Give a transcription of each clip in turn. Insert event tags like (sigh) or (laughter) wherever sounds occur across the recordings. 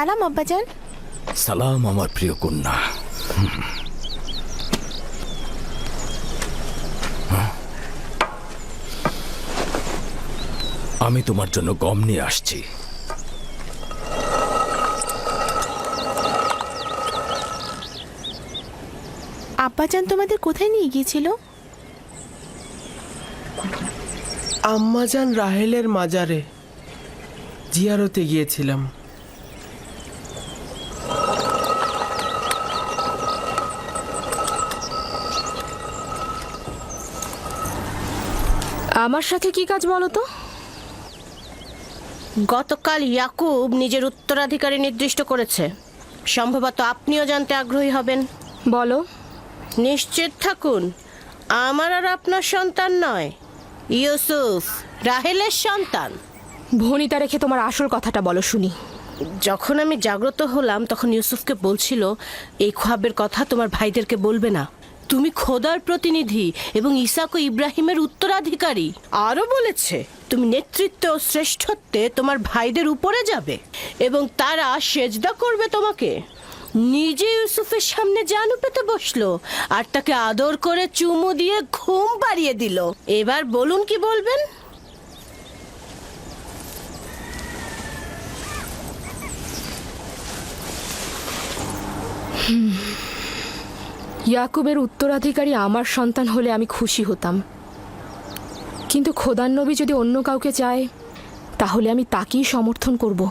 সালাম আব্বাজান। সালাম আমার প্রিয় কন্যা। আমি তোমার জন্য গম নিয়ে আসছি। আব্বাজান তোমাদের কোথায় নিয়ে গিয়েছিল? আম্মাজান রাহেলের মাজারে জিয়ারতে গিয়েছিলাম। আমার সাথে কি কাজ বলো তো? গতকাল ইয়াকুব নিজের উত্তরাধিকারী নির্দিষ্ট করেছে। সম্ভবত আপনিও জানতে আগ্রহী হবেন। বলো। নিশ্চিত থাকুন আমার আর আপনার সন্তান নয় ইউসুফ রাহেলের সন্তান। ভনিতা রেখে তোমার আসল কথাটা বলো শুনি। যখন আমি জাগ্রত হলাম তখন ইউসুফকে বলছিল এই খোয়াবের কথা তোমার ভাইদেরকে বলবে না। তুমি খোদার প্রতিনিধি এবং ইসাক ও ইব্রাহিমের উত্তরাধিকারী। আরও বলেছে, তুমি নেতৃত্ব ও শ্রেষ্ঠত্বে তোমার ভাইদের উপরে যাবে এবং তারা সেজদা করবে তোমাকে। নিজে ইউসুফের সামনে জানু পেতে বসল আর তাকে আদর করে চুমু দিয়ে ঘুম পাড়িয়ে দিল। এবার বলুন কি বলবেন? ইয়াকুবের উত্তরাধিকারী আমার সন্তান হলে আমি খুশি হতাম। কিন্তু খোদার নবী যদি অন্য কাউকে চায় তাহলে আমি তাকেই সমর্থন করব।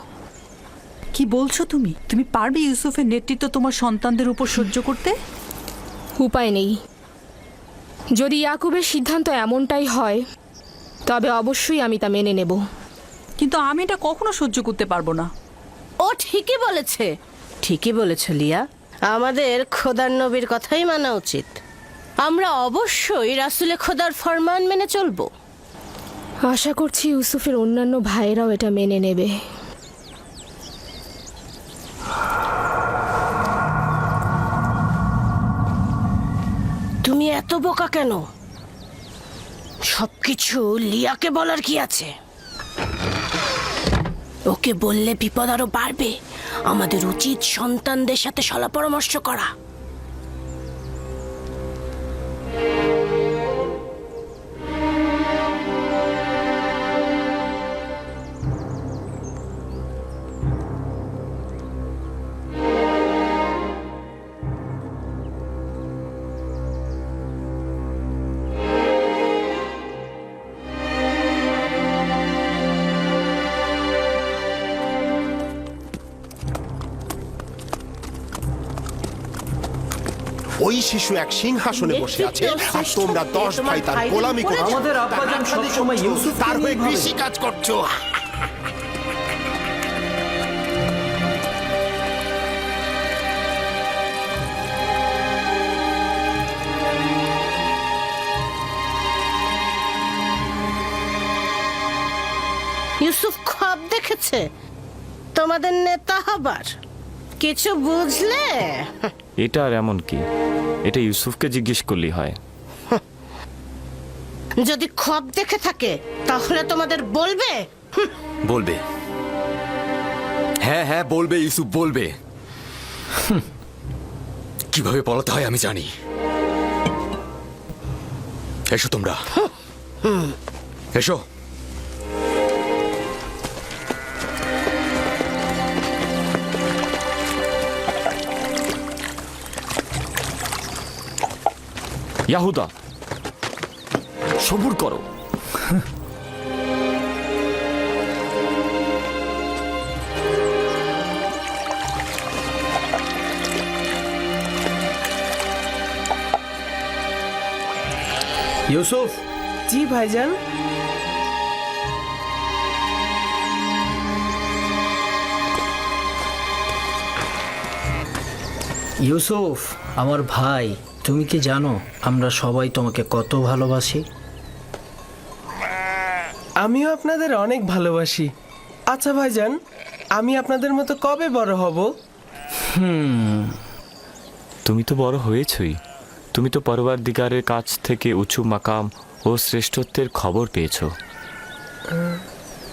কি বলছো তুমি? তুমি পারবে ইউসুফের নেতৃত্ব তোমার সন্তানদের উপর সহ্য করতে? উপায় নেই। যদি ইয়াকুবের সিদ্ধান্ত এমনটাই হয় তবে অবশ্যই আমি তা মেনে নেব। কিন্তু আমি এটা কখনো সহ্য করতে পারব না। ও ঠিকই বলেছে। ঠিকই বলেছে লিয়া। আমাদের খোদার নবীর কথাই মানা উচিত। আমরা অবশ্যই রাসুলে খোদার ফরমান মেনে চলবো। আশা করছি ইউসুফের অন্যান্য ভাইয়েরাও এটা মেনে নেবে। তুমি এত বোকা কেন? সবকিছু লিয়াকে বলার কি আছে? ওকে বললে বিপদ আরও বাড়বে। আমাদের উচিত সন্তানদের সাথে সলা পরামর্শ করা। শিশু এক সিংহাসনে বসে আছে আর তোমরা দশ ভাই তার গোলামি করছ। আমাদের আব্বাজান সবসময় করছ, ইউসুফকে তার হয়ে কৃষি কাজ করছ। ইউসুফ খব দেখেছে? তোমাদের নেতা হবার? কিছু বুঝলে? এটা আর এমন কি? এটা ইউসুফকে জিজ্ঞেস করলেই হয়। (laughs) যদি খব দেখে থাকে তাহলে তোমাদের বলবে? (laughs) বলবে। হ্যাঁ হ্যাঁ বলবে ইউসুফ বলবে। হুম। (laughs) কীভাবে পড়াতে হয় আমি জানি। এসো তোমরা। এসো। ইয়াহুদা সবুর করো। ইউসুফ? জি ভাইজান। ইউসুফ আমার ভাই। তুমি কি জানো আমরা সবাই তোমাকে কত ভালোবাসি? আমিও আপনাদের অনেক ভালোবাসি। আচ্ছা ভাইজান আমি আপনাদের মতো কবে বড় হব? হুম। তুমি তো বড় হয়েছই। তুমি তো পরবার দিগারের কাছ থেকে উঁচু মাকাম ও শ্রেষ্ঠত্বের খবর পেয়েছ।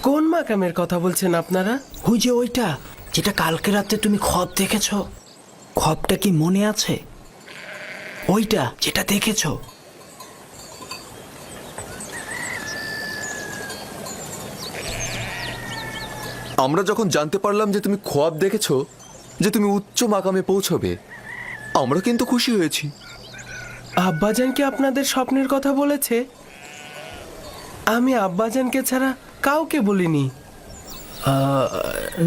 কোন মাকামের কথা বলছেন আপনারা? ওই যে ওইটা যেটা কালকে রাতে তুমি খব দেখেছ। খবটা কি মনে আছে? ওইটা যেটা দেখেছ? আমরা যখন জানতে পারলাম যে তুমি খোয়াব দেখেছ যে তুমি উচ্চ মাকামে পৌঁছবে আমরা কিন্তু খুশি হয়েছি। আব্বাজান কি আপনাদের স্বপ্নের কথা বলেছে? আমি আব্বাজানকে ছাড়া কাউকে বলিনি।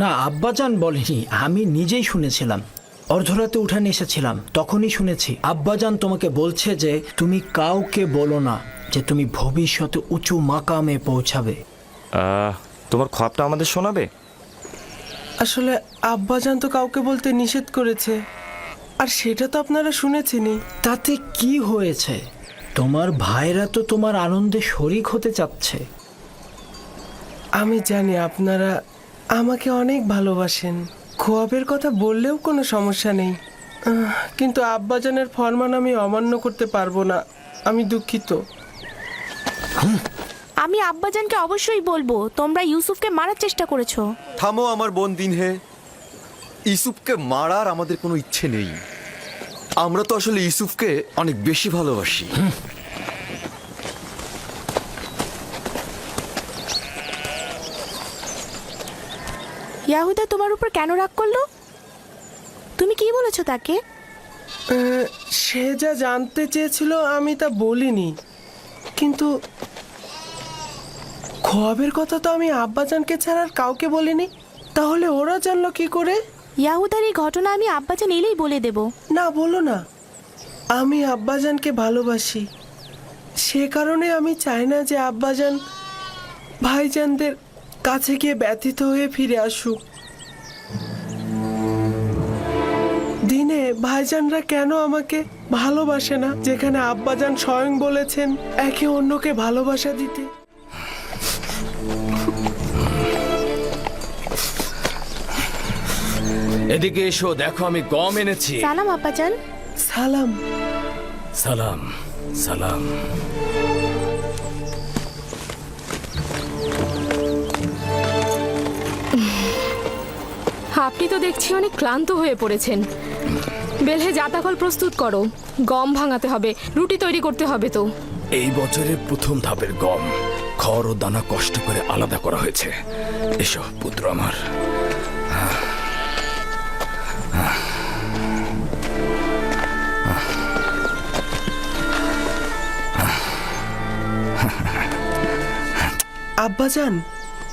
না আব্বাজান বলেনি আমি নিজেই শুনেছিলাম। অর্ধরাতে উঠানে এসেছিলাম। তখনই শুনেছি আব্বাজান তোমাকে বলছে যে তুমি কাউকে বলো না যে তুমি ভবিষ্যতে উঁচু মাকামে পৌঁছাবে। আহ, তোমার খবটা আমাদের শোনাবে? আসলে আব্বাজান তো কাউকে বলতে নিষেধ করেছে আর সেটা তো আপনারা শুনেছেনই। তাতে কি হয়েছে? তোমার ভাইরা তো তোমার আনন্দে শরিক হতে চাচ্ছে। আমি জানি আপনারা আমাকে অনেক ভালোবাসেন। খোয়াবের কথা বললেও কোনো সমস্যা নেই। কিন্তু আব্বাজানের ফরমান আমি অমান্য করতে পারব না। আমি দুঃখিত। আমি আব্বাজানকে অবশ্যই বলব তোমরা ইউসুফকে মারার চেষ্টা করেছ। থামো আমার বোন দিনহে। ইউসুফকে মারার আমাদের কোনো ইচ্ছে নেই। আমরা তো আসলে ইউসুফকে অনেক বেশি ভালোবাসি। ইয়াহুদা তোমার উপর কেন রাগ করল? তুমি কি বলেছ তাকে? সে যা জানতে চেয়েছিল আমি তা বলিনি। কিন্তু খোয়াবের কথা তো আমি আব্বাজানকে ছাড়া আর কাউকে বলিনি। তাহলে ওরা জানলো কি করে? ইয়াহুদার এই ঘটনা আমি আব্বাজান এলেই বলে দেব। না বলো না। আমি আব্বাজানকে ভালোবাসি। সে কারণে আমি চাই না যে আব্বাজান ভাইজানদের কাছে গিয়ে ব্যথিত হয়ে ফিরে আসুক। দিনে ভাইজানরা কেন আমাকে ভালোবাসে না? যেখানে আব্বাজান স্বয়ং বলেছেন একে অন্যকে ভালোবাসা দিতে। এদিকে এসো দেখো আমি গম এনেছি। সালাম আব্বাজান। সালাম। সালাম সালাম। আপনি তো দেখছি অনেক ক্লান্ত হয়ে পড়েছেন। বেলহে জাতাকল প্রস্তুত করো। গম ভাঙাতে হবে। রুটি তৈরি করতে হবে তো। এই বছরের প্রথম ধাপের গম খড় ও দানা কষ্ট করে আলাদা করা হয়েছে। এসো পুত্র আমার। আব্বাজান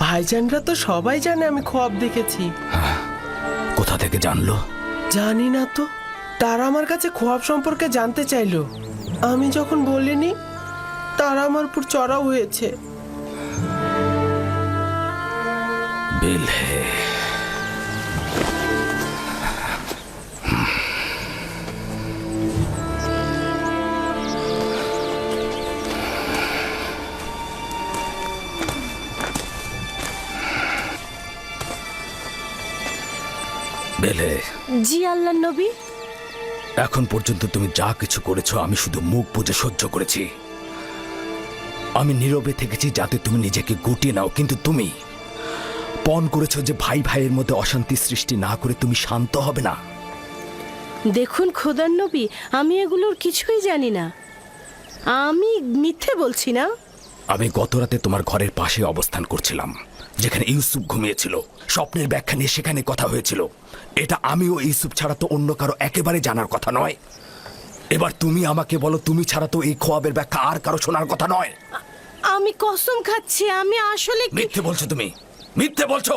ভাইজানরা তো সবাই জানে আমি খোয়াব দেখেছি। কোথা থেকে জানলো? জানি না তো। তারা আমার কাছে খোয়াব সম্পর্কে জানতে চাইলো। আমি যখন বলিনি তারা আমার উপর চড়াও হয়েছে। বেলহে বেলে। জি আল্লাহ নবী। এখন পর্যন্ত তুমি যা কিছু করেছ আমি শুধু মুখ বুঝে সহ্য করেছি। আমি নীরবে থেকেছি যাতে তুমি নিজেকে গুটিয়ে নাও কিন্তু তুমি পণ করেছ যে ভাই ভাইয়ের মধ্যে অশান্তি সৃষ্টি না করে তুমি শান্ত হবে না। দেখুন খোদার নবী আমি এগুলোর কিছুই জানি না। আমি মিথ্যে বলছি না? আমি গত রাতে তোমার ঘরের পাশে অবস্থান করছিলাম যেখানে ইউসুফ ঘুমিয়েছিল। স্বপ্নের ব্যাখ্যা নিয়ে সেখানে কথা হয়েছিল। এটা আমি ও ইউসুফ ছাড়া তো অন্য কারও একেবারে জানার কথা নয়। এবার তুমি আমাকে বলো তুমি ছাড়া তো এই খোয়াবের ব্যাখ্যা আর কারও শোনার কথা নয়। আমি কসম খাচ্ছি আমি আসলে মিথ্যে বলছো তুমি। মিথ্যে বলছো।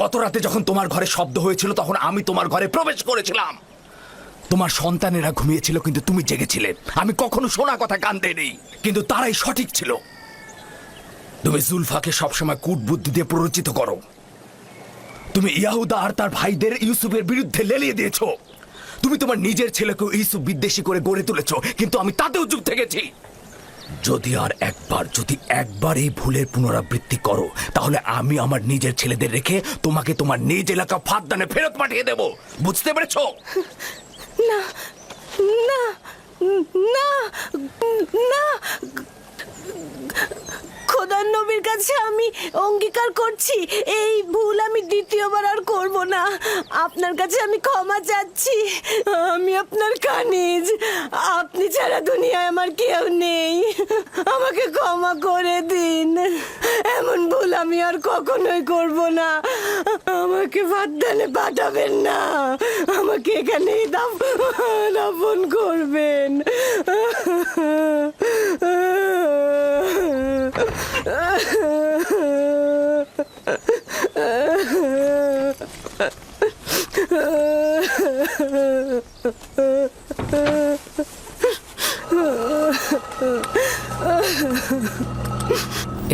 গত রাতে যখন তোমার ঘরে শব্দ হয়েছিল তখন আমি তোমার ঘরে প্রবেশ করেছিলাম। তোমার সন্তানেরা ঘুমিয়েছিল কিন্তু তুমি জেগেছিলে। আমি কখনো শোনা কথা কান্দে নেই কিন্তু তারাই সঠিক ছিল। তুমি জুলফাকে সবসময় কূটবুদ্ধি দিয়ে প্ররোচিত করো। তুমি ইয়াহুদা আর তার ভাইদের ইউসুফের বিরুদ্ধে লেলিয়ে দিয়েছ। তুমি তোমার নিজের ছেলেকে ইউসুফ বিদ্বেষী করে গড়ে তুলেছো, কিন্তু আমি তাতেও চুপ থেকেছি। যদি আর একবার, যদি একবার এই ভুলের পুনরাবৃত্তি করো, তাহলে আমি আমার নিজের ছেলেদের রেখে তোমাকে তোমার নিজ এলাকা ফাঁদদানে ফেরত পাঠিয়ে দেব। বুঝতে পেরেছ? না না না না খোদার নবীর কাছে আমি অঙ্গীকার করছি। এই ভুল আমি দ্বিতীয়বার আর করব না। আপনার কাছে আমি ক্ষমা চাচ্ছি। আমি আপনার কানিজ। আপনি ছাড়া দুনিয়ায় আমার কেউ নেই। আমাকে ক্ষমা করে দিন। এমন ভুল আমি আর কখনোই করব না। আমাকে বাদদানে পাঠাবেন না। আমাকে এখানেই দাফ- দাফন করবেন।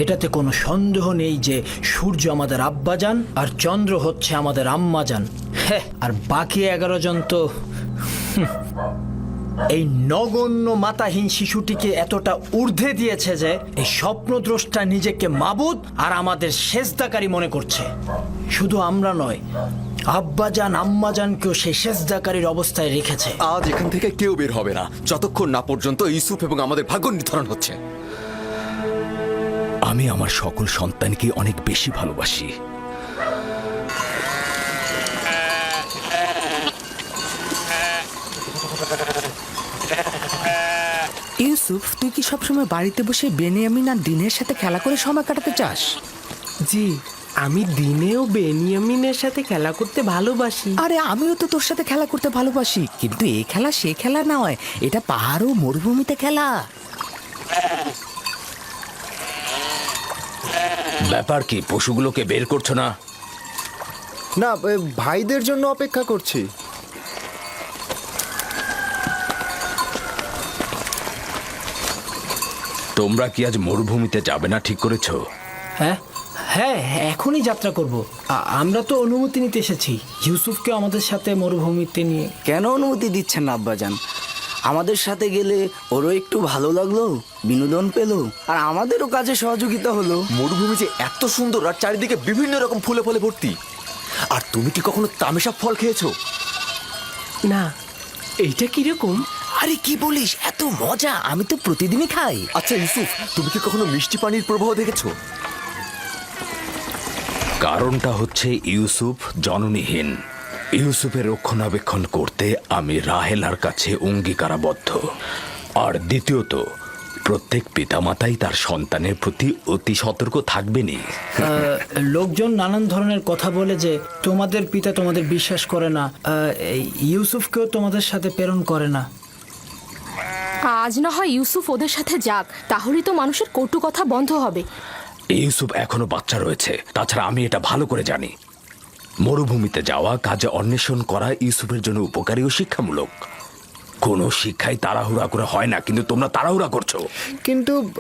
এটাতে কোনো সন্দেহ নেই যে সূর্য আমাদের আব্বাজান আর চন্দ্র হচ্ছে আমাদের আম্মাজান। হ্যাঁ আর বাকি এগারো জন তো এই নগণ্য মাতাহীন শিশুটিকে এতটা ঊর্ধ্বে দিয়েছে যে এই স্বপ্নদ্রষ্টা নিজেকে মাবুদ আর আমাদের সেজদাকারী মনে করছে। শুধু আমরা নয় আব্বাজান আম্মাজানকেও সেই সেজদাকারীর অবস্থায় রেখেছে। আজ এখান থেকে কেউ বের হবে না। যতক্ষণ না পর্যন্ত ইউসুফ এবং আমাদের ভাগ্য নির্ধারণ হচ্ছে। আমি আমার সকল সন্তানকে অনেক বেশি ভালোবাসি। ইউসুফ তুই কি সবসময় বাড়িতে বসে বেনিয়ামিন আর দিনের সাথে খেলা করে সময় কাটাতে চাস? জি আমি দিনেও বেনিয়ামিনের সাথে খেলা করতে ভালোবাসি। আরে আমিও তো তোর সাথে খেলা করতে ভালোবাসি। কিন্তু এ খেলা সে খেলা নয় এটা পাহাড় ও মরুভূমিতে খেলা। ব্যাপার কি পশুগুলোকে বের করছ না? না ভাইদের জন্য অপেক্ষা করছি। তোমরা কি আজ মরুভূমিতে যাবে না ঠিক করেছ? হ্যাঁ হ্যাঁ এখনই যাত্রা করব। আমরা তো অনুমতি নিতে এসেছি। ইউসুফকে আমাদের সাথে মরুভূমিতে নিয়ে। কেন অনুমতি দিচ্ছেন না আব্বাজান? আমাদের সাথে গেলে ওরও একটু ভালো লাগল বিনোদন পেল আর আমাদেরও কাজে সহযোগিতা হলো। মরুভূমি যে এত সুন্দর আর চারিদিকে বিভিন্ন রকম ফুলে ফলে ভর্তি। আর তুমি কি কখনো তামেশা ফল খেয়েছো? না এইটা কীরকম? আরে কি বলিস? এত মজা। আমি তো প্রতিদিনই খাই। আচ্ছা ইউসুফ তুমি কি কখনো মিষ্টি পানির প্রবাহ দেখেছ? কারণটা হচ্ছে ইউসুফ জননীহীন। ইউসুফের রক্ষণাবেক্ষণ করতে আমি রাহেলার কাছে অঙ্গীকারাবদ্ধ। আর দ্বিতীয়ত প্রত্যেক পিতামাতাই তার সন্তানের প্রতি অতি সতর্ক থাকবেনই। আহ, লোকজন নানান ধরনের কথা বলে যে তোমাদের পিতা তোমাদের বিশ্বাস করে না। আহ, এই ইউসুফকেও তোমাদের সাথে প্রেরণ করে না। আজ না হয় ইউসুফ ওদের সাথে যাক তাহলে তো মানুষের কটু কথা বন্ধ হবে। ইউসুফ এখনও বাচ্চা রয়েছে তাছাড়া আমি এটা ভালো করে জানি। মরুভূমিতে যাওয়া কাজে অন্বেষণ করা ইউসুফের জন্য উপকারী ও শিক্ষামূলক। কোনো শিক্ষাই তাড়াহুড়া করে হয় না কিন্তু তোমরা তাড়াহুড়া করছ। কিন্তু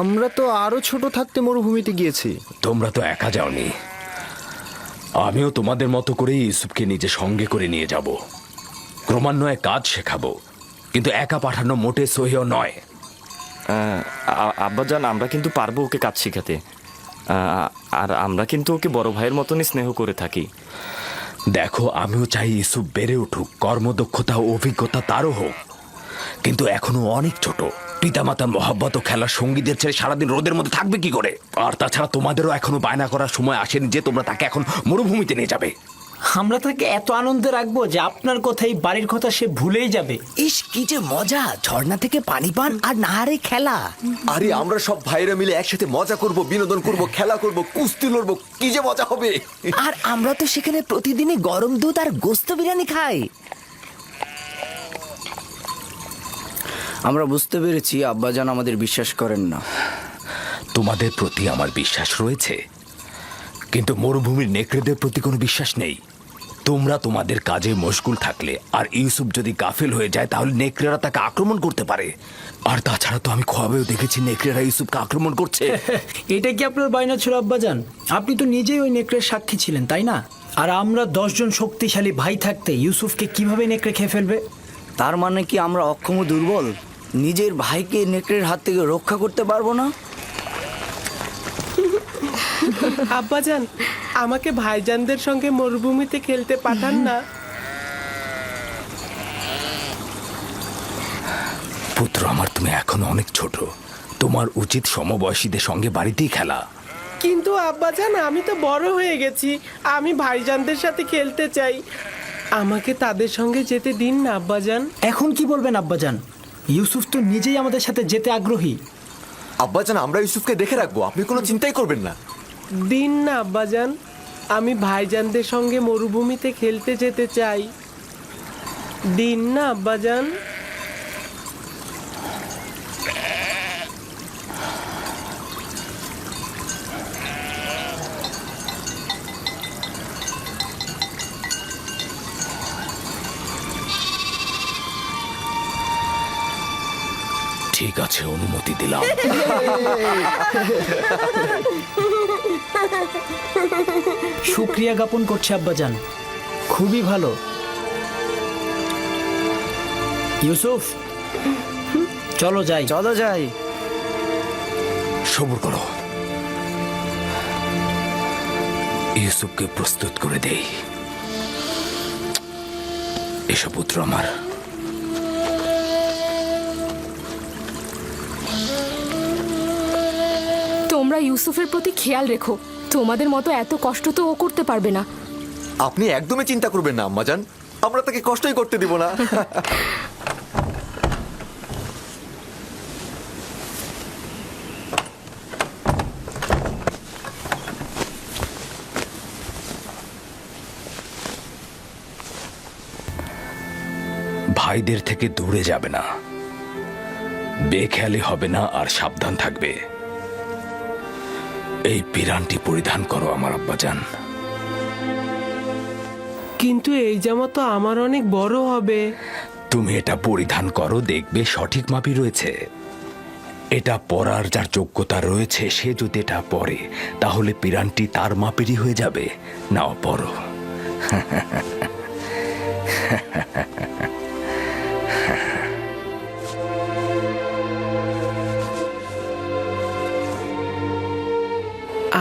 আমরা তো আরও ছোট থাকতে মরুভূমিতে গিয়েছি। তোমরা তো একা যাওনি। আমিও তোমাদের মতো করেই ইউসুফকে নিজে সঙ্গে করে নিয়ে যাব। ক্রমান্বয়ে কাজ শেখাবো। কিন্তু একা পাঠানো মোটে সহিও নয়। আব্বাজান আমরা কিন্তু পারব ওকে কাজ শেখাতে। আর আমরা কিন্তু ওকে বড় ভাইয়ের মতনই স্নেহ করে থাকি। দেখো আমিও চাই ইউসুফ বেড়ে উঠুক কর্মদক্ষতা ও অভিজ্ঞতা তারও হোক। কিন্তু এখনও অনেক ছোট। পিতামাতার মহাব্বত ও খেলার সঙ্গীদের ছেড়ে সারাদিন রোদের মধ্যে থাকবে কি করে? আর তাছাড়া তোমাদেরও এখনও বায়না করার সময় আসেনি যে তোমরা তাকে এখন মরুভূমিতে নিয়ে যাবে। আমরা তাকে এত আনন্দে রাখব যে আপনার কথাই বাড়ির কথা সে ভুলেই যাবে। ইস কি যে মজা। ঝর্ণা থেকে পানি পান আর নাহারে খেলা। আরে আমরা সব ভাইরা মিলে একসাথে মজা করব বিনোদন করব খেলা করব কুস্তি লড়বো কি যে মজা হবে। আর আমরা তো সেখানে প্রতিদিনই গরম দুধ আর গোস্ত বিরিয়ানি খাই। আমরা বুঝতে পেরেছি আব্বাজান আমাদের বিশ্বাস করেন না। তোমাদের প্রতি আমার বিশ্বাস রয়েছে। কিন্তু মরুভূমির নেকড়েদের প্রতি কোনো বিশ্বাস নেই। তোমরা তোমাদের কাজে মশগুল থাকলে আর ইউসুফ যদি গাফিল হয়ে যায় তাহলে নেকড়েরা তাকে আক্রমণ করতে পারে। আর তাছাড়া তো আমি খোয়াবেও দেখেছি নেকড়েরা ইউসুফকে আক্রমণ করছে। (laughs) এটা কি আপনার বায়না ছিল আব্বাজান? আপনি তো নিজেই ওই নেকড়ের সাক্ষী ছিলেন তাই না? আর আমরা দশজন শক্তিশালী ভাই থাকতে ইউসুফকে কীভাবে নেকড়ে খেয়ে ফেলবে? তার মানে কি আমরা অক্ষম দুর্বল? নিজের ভাইকে নেকড়ের হাত থেকে রক্ষা করতে পারব না? আব্বাজান আমাকে ভাইজানদের সঙ্গে মরুভূমিতে খেলতে পাঠান না। পুত্র আমার তুমি এখনও অনেক ছোট। তোমার উচিত সমবয়সীদের সঙ্গে বাড়িতেই খেলা। কিন্তু আব্বাজান আমি তো বড় হয়ে গেছি। আমি ভাইজানদের সাথে খেলতে চাই। আমাকে তাদের সঙ্গে যেতে দিন না আব্বাজান। এখন কি বলবেন আব্বাজান? ইউসুফ তো নিজেই আমাদের সাথে যেতে আগ্রহী। আব্বাজান আমরা ইউসুফকে দেখে রাখব। আপনি কোনো চিন্তাই করবেন না। দিন না আব্বাজান। আমি ভাইজানদের সঙ্গে মরুভূমিতে খেলতে যেতে চাই। দিন না আব্বাজান। ঠিক আছে অনুমতি দিলাম। সুক্রিয়া জ্ঞাপন করছে আব্বাজান। খুবই ভালো। ইউসুফ চলো যাই। চলো যাই। সবুর করো। ইউসুফকে প্রস্তুত করে দেই। এসব পুত্র আমার। তোমরা ইউসুফের প্রতি খেয়াল রেখো। তোমাদের মতো এত কষ্ট তো ও করতে পারবে না। আপনি একদমই চিন্তা করবেন না আম্মাজান। আমরা তাকে কষ্টই করতে দিব না। ভাইদের থেকে দূরে যাবে না। বেখেয়ালি হবে না আর সাবধান থাকবে। এই পিরানটি পরিধান করো আমার আব্বাজান। কিন্তু এই জামা তো আমার অনেক বড় হবে। তুমি এটা পরিধান করো দেখবে সঠিক মাপি রয়েছে। এটা পরার যার যোগ্যতা রয়েছে সে যদি এটা পরে তাহলে পিরানটি তার মাপেরই হয়ে যাবে। নাও পরো। (laughs)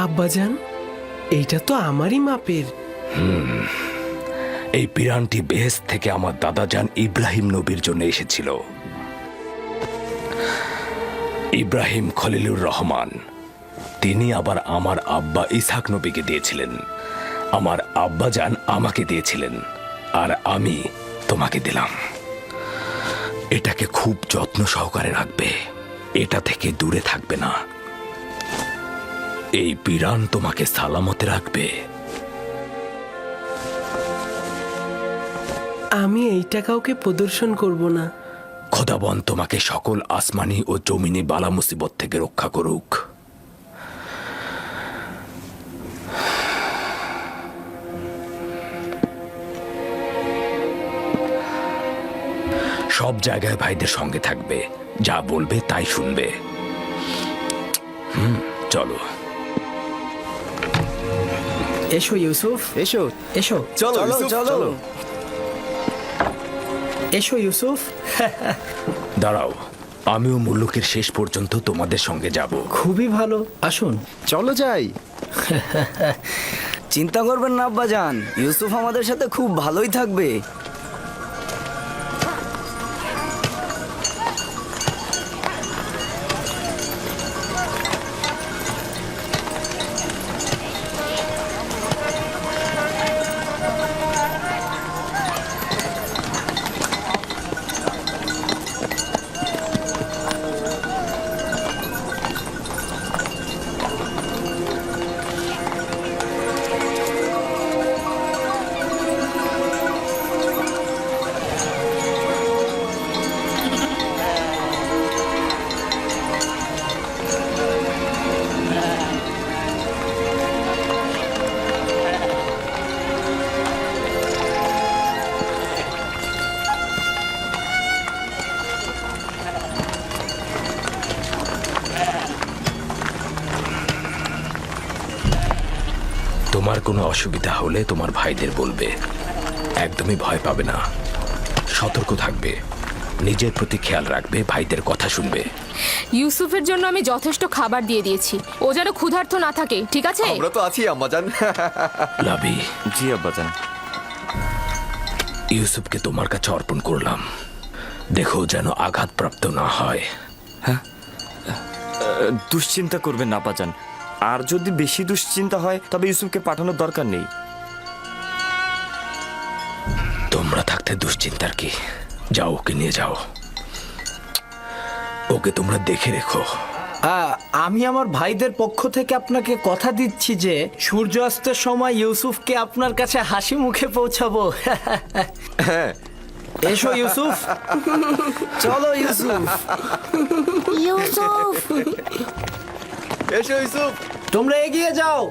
আব্বাজান, এইটা তো আমারই মাপের। এই পিরানটি বেহেস থেকে আমার দাদাজান ইব্রাহিম নবীর জন্য এসেছিল। ইব্রাহিম খলিলুর রহমান, তিনি আবার আমার আব্বা ইসাক নবীকে দিয়েছিলেন। আমার আব্বাজান আমাকে দিয়েছিলেন, আর আমি তোমাকে দিলাম। এটাকে খুব যত্ন সহকারে রাখবে, এটা থেকে দূরে থাকবে না। এই পিরান তোমাকে সালামতে রাখবে। আমি এইটা কাউকে প্রদর্শন করব না। খোদাবন তোমাকে সকল আসমানি ও জমিনি বালা মুসিবত থেকে রক্ষা করুক। সব জায়গায় ভাইদের সঙ্গে থাকবে। যা বলবে তাই শুনবে। হুম চলো। এসো ইউসুফ। এসো। এসো। চলো চলো ইউসুফ, চলো। এসো ইউসুফ। দাঁড়াও আমিও মুল্লুকের শেষ পর্যন্ত তোমাদের সঙ্গে যাব। খুবই ভালো। আসুন। চলো যাই। (laughs) চিন্তা করবেন না আব্বাজান। ইউসুফ আমাদের সাথে খুব ভালোই থাকবে। কোনো অসুবিধা হলে তোমার ভাইদের বলবে। একদমই ভয় পাবে না। সতর্ক থাকবে। নিজের প্রতি খেয়াল রাখবে ভাইদের কথা শুনবে। ইউসুফের জন্য আমি যথেষ্ট খাবার দিয়ে দিয়েছি। ও যেন ক্ষুধার্ত না থাকে ঠিক আছে? আমরা তো আছি আম্মাজান। লাভি জি আব্বাজান। ইউসুফকে তোমার কাছে অর্পণ করলাম। দেখো যেন আঘাতপ্রাপ্ত না হয়। হ্যাঁ? দুশ্চিন্তা করবেন না আব্বাজান। আর যদি বেশি দুশ্চিন্তা হয় তবে ইউসুফকে পাঠানোর দরকার নেই। তোমরা থাকতে দুশ্চিন্তার কি? যাও ওকে নিয়ে যাও। ওকে তোমরা দেখে রেখো। আমি আমার ভাইদের পক্ষ থেকে আপনাকে কথা দিচ্ছি যে সূর্যাস্তের সময় ইউসুফকে আপনার কাছে হাসি মুখে পৌঁছাবো। এসো ইউসুফ। চলো ইউসুফ। ইউসুফ! এসো ইউসুফ। তোমরা এগিয়ে যাও।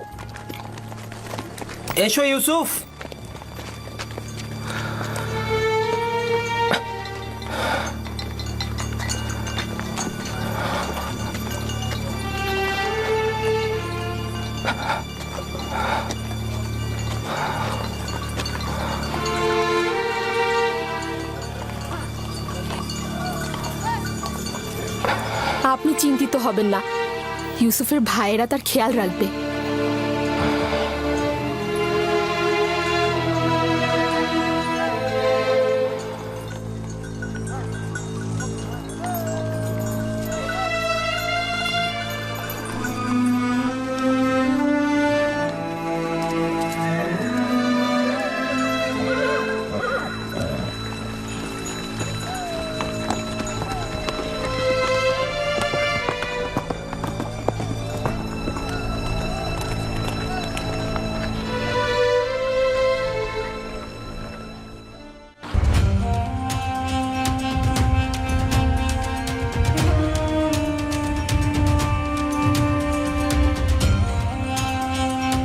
এসো ইউসুফ। আপনি চিন্তিত হবেন না। ইউসুফের ভাইয়েরা তার খেয়াল রাখবে।